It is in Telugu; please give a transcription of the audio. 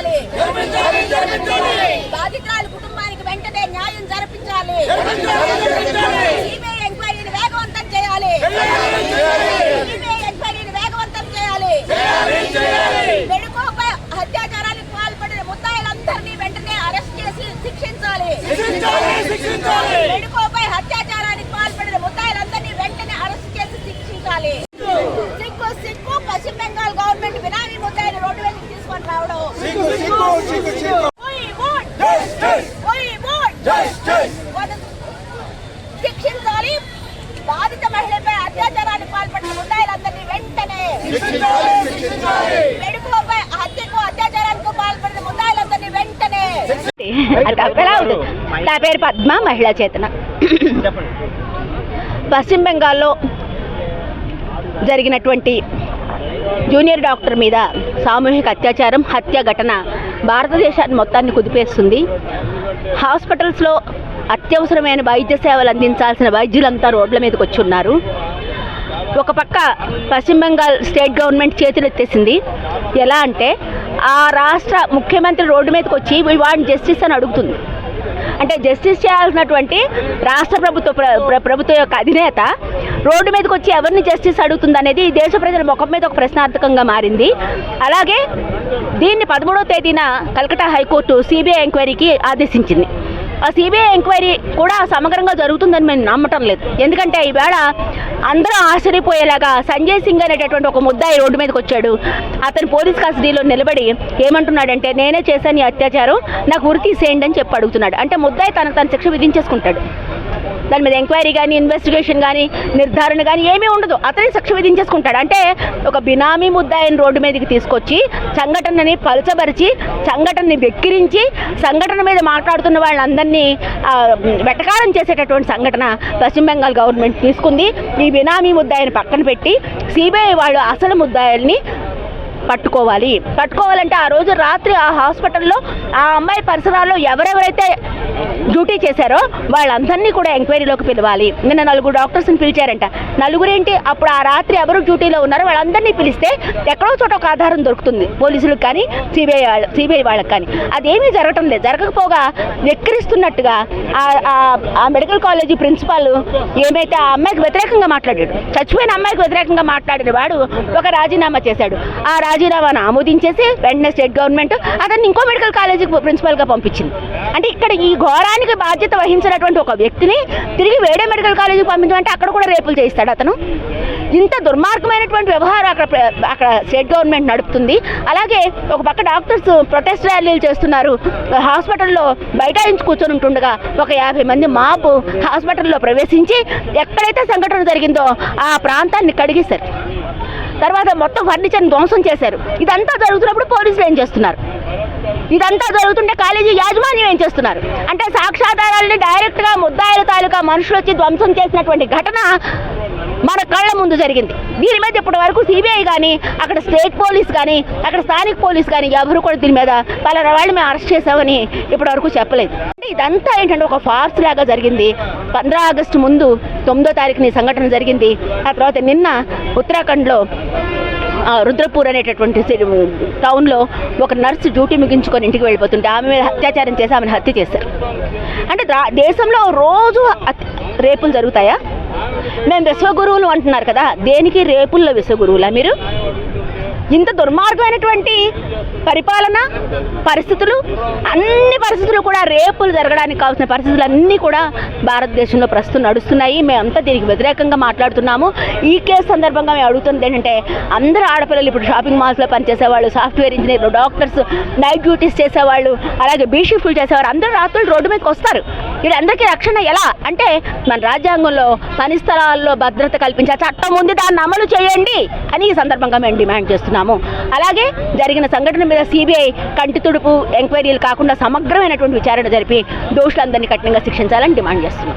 జరిపించాలి బాధితురాలు కుటుంబానికి వెంటనే న్యాయం జరిపించాలి. ఎంక్వైరీని వేగవంతం చేయాలి. ఎంక్వైరీని వేగవంతం చేయాలి. వెనుకోపై అత్యాచారానికి పాల్పడిన ముద్దాయిలందరినీ వెంటనే అరెస్ట్ చేసి శిక్షించాలి. వెనుకో శిక్షించాలి బాధిత మహిళపై అత్యాచారానికి పాల్పడిన ముద్దాయిలందరినీ వెంటనే మెడుకోపై హత్యకు అత్యాచారానికి పాల్పడిన ముద్దాయిలందరినీ వెంటనే నా పేరు పద్మ మహిళా చేతన. పశ్చిమ బెంగాల్లో జరిగినటువంటి జూనియర్ డాక్టర్ మీద సామూహిక అత్యాచారం హత్య ఘటన భారతదేశాన్ని మొత్తాన్ని కుదిపేస్తుంది. హాస్పిటల్స్లో అత్యవసరమైన వైద్య సేవలు అందించాల్సిన వైద్యులంతా రోడ్ల మీదకి వచ్చి ఉన్నారు ఒక పక్క పశ్చిమ బెంగాల్ స్టేట్ గవర్నమెంట్ చేతులెత్తేసింది. ఎలా అంటే ఆ రాష్ట్ర ముఖ్యమంత్రి రోడ్డు మీదకి వచ్చి వాడిని జస్టిస్ అని అడుగుతుంది. అంటే జస్టిస్ చేయాల్సినటువంటి రాష్ట్ర ప్రభుత్వ ప్ర- ప్రభుత్వం యొక్క అధినేత రోడ్డు మీదకి వచ్చి ఎవరిని జస్టిస్ అడుగుతుంది అనేది దేశ ప్రజల ముఖం మీద ఒక ప్రశ్నార్థకంగా మారింది. అలాగే దీన్ని పదమూడవ తేదీన కలకటా హైకోర్టు సిబిఐ ఎంక్వైరీకి ఆదేశించింది. ఆ సిబిఐ ఎంక్వైరీ కూడా సమగ్రంగా జరుగుతుందని మేము నమ్మటం లేదు. ఎందుకంటే ఈవేళ అందరూ ఆశ్చర్యపోయేలాగా సంజయ్ సింగ్ అనేటటువంటి ఒక ముద్దాయి రోడ్డు మీదకి వచ్చాడు. అతను పోలీస్ కస్టడీలో నిలబడి ఏమంటున్నాడంటే నేనే చేశాను ఈ అత్యాచారం నాకు ఉరి తీసేయండి అని చెప్పి అడుగుతున్నాడు. అంటే ముద్దాయి తన తన శిక్ష విధించేసుకుంటాడు. దాని మీద ఎంక్వైరీ కానీ ఇన్వెస్టిగేషన్ కానీ నిర్ధారణ కానీ ఏమీ ఉండదు. అతని శిక్ష విధించేసుకుంటాడు. అంటే ఒక బినామీ ముద్దాయిని రోడ్డు మీదకి తీసుకొచ్చి సంఘటనని పలచబరిచి సంఘటనని వెక్కిరించి సంఘటన మీద మాట్లాడుతున్న వాళ్ళందరినీ వెటకారం చేసేటటువంటి సంఘటన పశ్చిమ బెంగాల్ గవర్నమెంట్ తీసుకుంది. ఈ బినామీ ముద్దాయిని పక్కన పెట్టి సిబిఐ వాళ్ళు అసలు ముద్దాయిల్ని పట్టుకోవాలి. పట్టుకోవాలంటే ఆ రోజు రాత్రి ఆ హాస్పిటల్లో ఆ అమ్మాయి పరిసరాల్లో ఎవరెవరైతే డ్యూటీ చేశారో వాళ్ళందరినీ కూడా ఎంక్వైరీలోకి పిలవాలి. నిన్న నలుగురు డాక్టర్స్ని పిలిచారంట. నలుగురు ఏంటి అప్పుడు ఆ రాత్రి ఎవరు డ్యూటీలో ఉన్నారో వాళ్ళందరినీ పిలిస్తే ఎక్కడో చోట ఒక ఆధారం దొరుకుతుంది. పోలీసులకు కానీ సిబిఐ వాళ్ళ సిబిఐ వాళ్ళకి కానీ. అదేమీ జరగటం లేదు. జరగకపోగా వెక్కిరిస్తున్నట్టుగా ఆ- ఆ- మెడికల్ కాలేజీ ప్రిన్సిపాల్ ఏమైతే ఆ అమ్మాయికి వ్యతిరేకంగా మాట్లాడాడు చచ్చిపోయిన అమ్మాయికి వ్యతిరేకంగా మాట్లాడిన వాడు ఒక రాజీనామా చేశాడు. ఆ రాజీనామాను ఆమోదించేసి వెంటనే స్టేట్ గవర్నమెంట్ అతన్ని ఇంకో మెడికల్ కాలేజీకి ప్రిన్సిపల్గా పంపించింది. అంటే ఇక్కడ ఈ ఘోరానికి బాధ్యత వహించినటువంటి ఒక వ్యక్తిని తిరిగి వేరే మెడికల్ కాలేజీకి పంపించమంటే అక్కడ కూడా రేపులు చేయిస్తాడు అతను. ఇంత దుర్మార్గమైనటువంటి వ్యవహారం అక్కడ అక్కడ స్టేట్ గవర్నమెంట్ నడుపుతుంది. అలాగే ఒక పక్క డాక్టర్స్ ప్రొటెస్ట్ ర్యాలీలు చేస్తున్నారు. హాస్పిటల్లో బైఠాయించి కూర్చొని ఉంటుండగా ఒక యాభై మంది మాపు హాస్పిటల్లో ప్రవేశించి ఎక్కడైతే సంఘటన జరిగిందో ఆ ప్రాంతాన్ని కడిగేశారు. తర్వాత మొత్తం ఫర్నిచర్ని ధ్వంసం చేశారు. ఇదంతా జరుగుతున్నప్పుడు పోలీసులు ఏం చేస్తున్నారు? ఇదంతా జరుగుతుంటే కాలేజీ యాజమాన్యం ఏం చేస్తున్నారు? అంటే సాక్ష్యాధారాలని డైరెక్ట్గా ముద్దాయిల తాలూకా మనుషులు వచ్చి ధ్వంసం చేసినటువంటి ఘటన మన కళ్ళ ముందు జరిగింది. దీని మీద ఇప్పటి వరకు సిబిఐ కానీ అక్కడ స్టేట్ పోలీస్ కానీ అక్కడ స్థానిక పోలీస్ కానీ ఎవరు కూడా దీని మీద పలానా వాళ్ళు మేము అరెస్ట్ చేసామని ఇప్పటి వరకు చెప్పలేదు. అంటే ఇదంతా ఏంటంటే ఒక ఫార్స్ లాగా జరిగింది. పంద్రా ఆగస్టు ముందు తొమ్మిదో తారీఖున ఈ సంఘటన జరిగింది. ఆ తర్వాత నిన్న ఉత్తరాఖండ్లో రుద్రపూర్ అనేటటువంటి టౌన్లో ఒక నర్సు డ్యూటీ ముగించుకొని ఇంటికి వెళ్ళిపోతుంటే ఆమె మీద అత్యాచారం చేసి ఆమెను హత్య చేశారు. అంటే రా- దేశంలో రోజు రేపులు జరుగుతాయా? మేము విశ్వగురువులు అంటున్నారు కదా దేనికి రేపుల్లో విశ్వగురువులా మీరు? ఇంత దుర్మార్గమైనటువంటి పరిపాలన పరిస్థితులు అన్ని పరిస్థితులు కూడా రేపులు జరగడానికి కావాల్సిన పరిస్థితులు అన్నీ కూడా భారతదేశంలో ప్రస్తుతం నడుస్తున్నాయి. మేమంతా దీనికి వ్యతిరేకంగా మాట్లాడుతున్నాము. ఈ కేసు సందర్భంగా మేము అడుగుతున్నది ఏంటంటే అందరూ ఆడపిల్లలు ఇప్పుడు షాపింగ్ మాల్స్లో పనిచేసేవాళ్ళు సాఫ్ట్వేర్ ఇంజనీర్లు డాక్టర్స్ నైట్ డ్యూటీస్ చేసేవాళ్ళు అలాగే బీ షిఫ్ట్లు చేసేవారు అందరూ రాత్రులు రోడ్డు మీదకి వస్తారు. వీళ్ళందరికీ రక్షణ ఎలా? అంటే మన రాజ్యాంగంలో పని స్థలాల్లో భద్రత కల్పించే చట్టం ఉంది దాన్ని అమలు చేయండి అని ఈ సందర్భంగా మేము డిమాండ్ చేస్తున్నాము. అలాగే జరిగిన సంఘటన మీద సిబిఐ కంటి తుడుపు ఎంక్వైరీలు కాకుండా సమగ్రమైనటువంటి విచారణ జరిపి దోషులందరినీ కఠినంగా శిక్షించాలని డిమాండ్ చేస్తున్నాం.